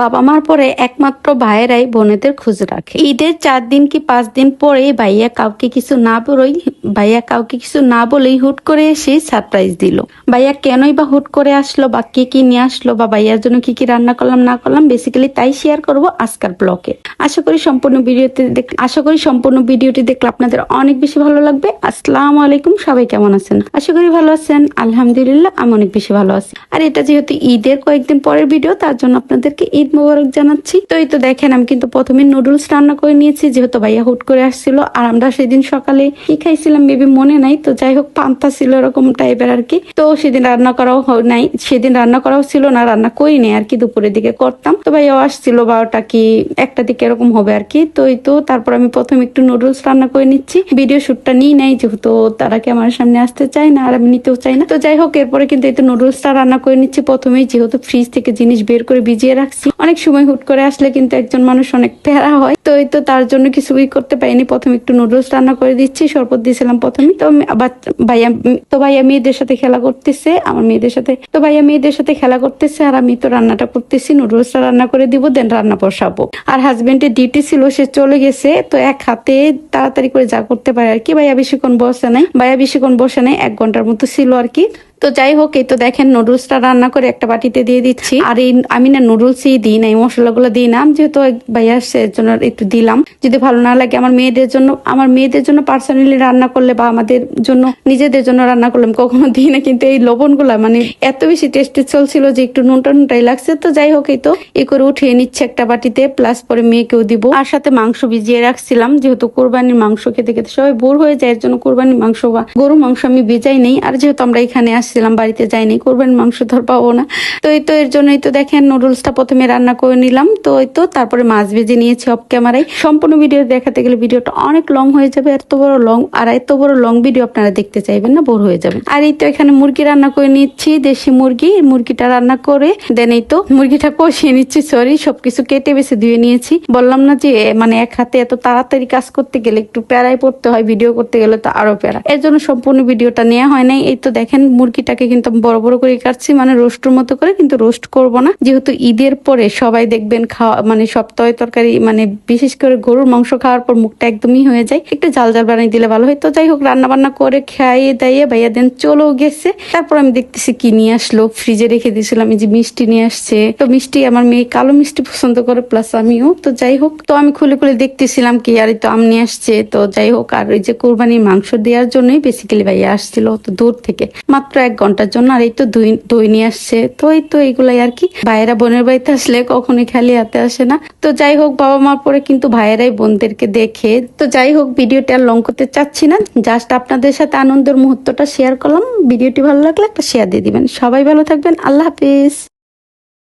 বাবা মার পরে একমাত্র ভাইয়েরাই বোনেদের খোঁজ রাখে। ঈদের চার দিন কি পাঁচ দিন পরেই ভাইয়া কাউকে কিছু না বলেই, ভাইয়া কাউকে কিছু না বলেই হুট করে এসে সারপ্রাইজ দিল। ভাইয়া কেনই বা হুট করে আসলো বা কে কি নিয়ে আসলো বা ভাইয়ার জন্য কি কি রান্না করলাম, না করলাম বেসিক্যালি তাই শেয়ার করব আজকার ব্লকে আশা করি সম্পূর্ণ ভিডিওতে দেখ, আশা করি সম্পূর্ণ ভিডিওটি দেখলে আপনাদের অনেক বেশি ভালো লাগবে। আসসালামু আলাইকুম, সবাই কেমন আছেন? আশা করি ভালো আছেন, আলহামদুলিল্লাহ, আমি অনেক বেশি ভালো আছি। আর এটা যেহেতু ঈদের কয়েকদিন পরের ভিডিও, তার জন্য আপনাদেরকে ঈদ মোবারক জানাচ্ছি। তো এই তো দেখেন, আমি কিন্তু প্রথমে নুডলস রান্না করে নিয়েছি, যেহেতু ভাইয়া হুট করে আসছিল। আর আমরা সেদিন সকালে কি খাইছিলাম বেবি মনে নাই, তো যাই হোক, পান্তা ছিল এরকম টাইপের আর কি। তো সেদিন রান্না করাও নাই, সেদিন রান্না করাও ছিল না, রান্না করি নাই আর কি, দুপুরের দিকে করতাম। তো ভাইয়াও আসছিল বারোটা কি একটা দিকে এরকম হবে আর কি। তো এই তো, তারপর আমি প্রথমে একটু নুডলস রান্না করে নিচ্ছি। ভিডিও শুটটা নিই নাই, যেহেতু তারা কি আমার সামনে আসতে চায় না, আর আমি নিতেও চাই না। তো যাই হোক, এরপরে কিন্তু এই তো নুডলসটা রান্না করে নিচ্ছি প্রথমেই, যেহেতু ফ্রিজ থেকে জিনিস বের করে ভিজিয়ে রাখছি। অনেক সময় হুট করে আসলে কিন্তু একজন মানুষ অনেক প্যারা হয়। তো এই তো তার জন্য কিছুই করতে পারিনি। প্রথমে একটু নুডলস রান্না করে দিচ্ছি, শরবত দিয়েছিলাম প্রথমে। তো ভাইয়া তো ভাইয়া মেয়েদের সাথে খেলা করতেছে, আমার মেয়েদের সাথে। তো ভাইয়া মেয়েদের সাথে খেলা করতেছে আর আমি তো রান্নাটা করতেছি, নুডলসটা রান্না করে দিব, দেন রান্না বসাবো। আর হাজবেন্ডের ডিউটি ছিল, সে চলে গেছে, তো এক হাতে তাড়াতাড়ি করে যা করতে পারে আর কি। ভাইয়া বেশিক্ষণ বসে নাই, ভাইয়া বেশিক্ষণ বসে নাই, এক ঘণ্টার মতো ছিল আর কি। তো যাই হোক, এই তো দেখেন নুডলসটা রান্না করে একটা বাটিতে দিয়ে দিচ্ছি। আর এই আমি না নুডলসই দিই না, এই মশলাগুলো দিই না। যেহেতু ভাইয়া এর জন্য একটু দিলাম। যদি ভালো না লাগে আমার মেয়েদের জন্য, আমার মেয়েদের জন্য পার্সোনালি রান্না করলে বা আমাদের জন্য নিজেদের জন্য রান্না করলে আমি কখনো দিই না। কিন্তু এই লবণগুলা মানে এত বেশি টেস্টি চলছিল যে একটু নুনটা নুনটাই লাগছে। তো যাই হোক, এই তো এ করে উঠিয়ে নিচ্ছে একটা বাটিতে। প্লাস পরে মেয়েকেও দিব। আর সাথে মাংস ভিজিয়ে রাখছিলাম। যেহেতু কোরবানির মাংস খেতে খেতে সবাই বোর হয়ে যায়, এর জন্য কোরবানির মাংস বা গরু মাংস আমি ভিজাই নেই। আর যেহেতু আমরা এখানে আসছিলাম, বাড়িতে যাইনি কোরবানির মাংস ধর পাবো না। তো এই তো এর জন্যই তো দেখেন নুডলসটা প্রথমে রান্না করে নিলাম। তো এই তো তারপরে মাছ ভেজে নিয়েছি অফ ক্যামেরায় সম্পূর্ণ ভিডিও দেখাতে গেলে ভিডিওটা অনেক লং হয়ে যাবে, এত বড় লং আর এত বড় লং ভিডিও আপনারা দেখতে চাইবেন না বোর হয়ে যাবে। আর এই তো এখানে মুরগি রান্না করে নিচ্ছি, দেশি মুরগি, মুরগিটা রান্না করে দেন এই তো মুরগিটা কষিয়ে নিচ্ছি সরি সবকিছু কেটে বেছে ধুয়ে নিয়েছি। বললাম না যে মানে এক হাতে এত তাড়াতাড়ি কাজ করতে গেলে একটু প্যারাই পড়তে হয় ভিডিও করতে গেলে তো আরও প্যারা। এর জন্য সম্পূর্ণ ভিডিওটা নেওয়া হয় নাই। এই তো দেখেন মুরগিটাকে কিন্তু বড় বড় করে কাটছি মানে রোস্টের মতো করে, কিন্তু রোস্ট করব না। যেহেতু ঈদের পরে সবাই দেখবেন খাওয়া মানে সব তয় তরকারি মানে বিশেষ করে গরুর মাংস খাওয়ার পর মুখটা একদমই হয়ে যায়। একটু জাল জাল বানিয়ে দিলে ভালো হয়। তো যাই হোক রান্না বান্না করে খাইয়ে দাইয়ে ভাইয়া দেন চলেও গেছে। তারপর আমি দেখতেছি কি নিয়ে আসলো। ফ্রিজে রেখে দিয়েছিলাম, এই যে মিষ্টি নিয়ে আসছে। তো মিষ্টি আমার মেয়ে কালো মিষ্টি পছন্দ করে, প্লাস আমিও। তো যাই হোক, তো আমি খুলে খুলে দেখতেছিলাম কি, আর তো আম নিয়ে আসছে। তো যাই হোক, আর ওই যে কোরবানির মাংস দেওয়ার জন্যই বেসিক্যালি ভাইয়া আসছিল তো দূর থেকে। মাত্র এক ঘণ্টার জন্য, আর এই তো দই নিয়ে আসছে। তো এই তো এইগুলাই আর কি। ভাইয়েরা বোনের বাড়িতে আসলে কখনোই খালি হাতে আসে না। তো যাই হোক, বাবা মা পরে কিন্তু ভাইয়েরাই বোনদেরকে দেখে। তো যাই হোক, ভিডিওটা আর লং করতে চাচ্ছি না। জাস্ট আপনাদের সাথে আনন্দের মুহূর্তটা শেয়ার করলাম। ভিডিওটি ভালো লাগলে একটা শেয়ার দিয়ে দিবেন। সবাই ভালো থাকবেন। আল্লাহ হাফিজ।